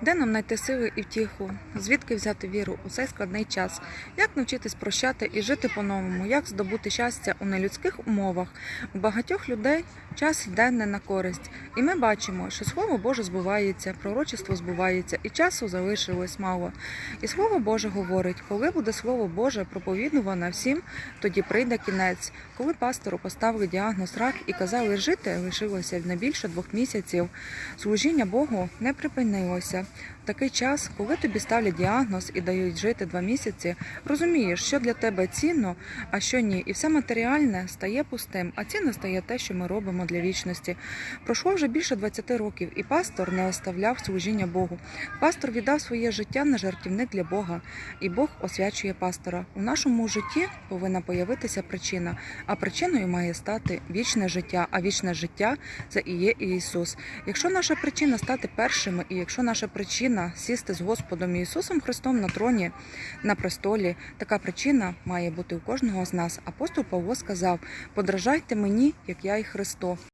Де нам знайти сили і втіху? Звідки взяти віру у цей складний час? Як навчитись прощати і жити по-новому? Як здобути щастя у нелюдських умовах? У багатьох людей час йде не на користь, і ми бачимо, що слово Боже збувається, пророчество збувається, і часу залишилось мало. І слово Боже говорить: коли буде слово Боже проповідуване всім, тоді прийде кінець. Коли пастору поставили діагноз рак і казали жити, лишилося не більше двох місяців. Служіння Богу не припинилося. Такий час, коли тобі ставлять діагноз і дають жити два місяці, розумієш, що для тебе цінно, а що ні, і все матеріальне стає пустим, а цінно стає те, що ми робимо для вічності. Пройшло вже більше 20 років, і пастор не оставляв служіння Богу. Пастор віддав своє життя на жертівник для Бога, і Бог освячує пастора. У нашому житті повинна появитися причина, а причиною має стати вічне життя. А вічне життя це і є Ісус. Якщо наша причина стати першими, і якщо наша причина сісти з Господом Ісусом Христом на троні на престолі, така причина має бути у кожного з нас. Апостол Павло сказав: подражайте мені, як я і Христо.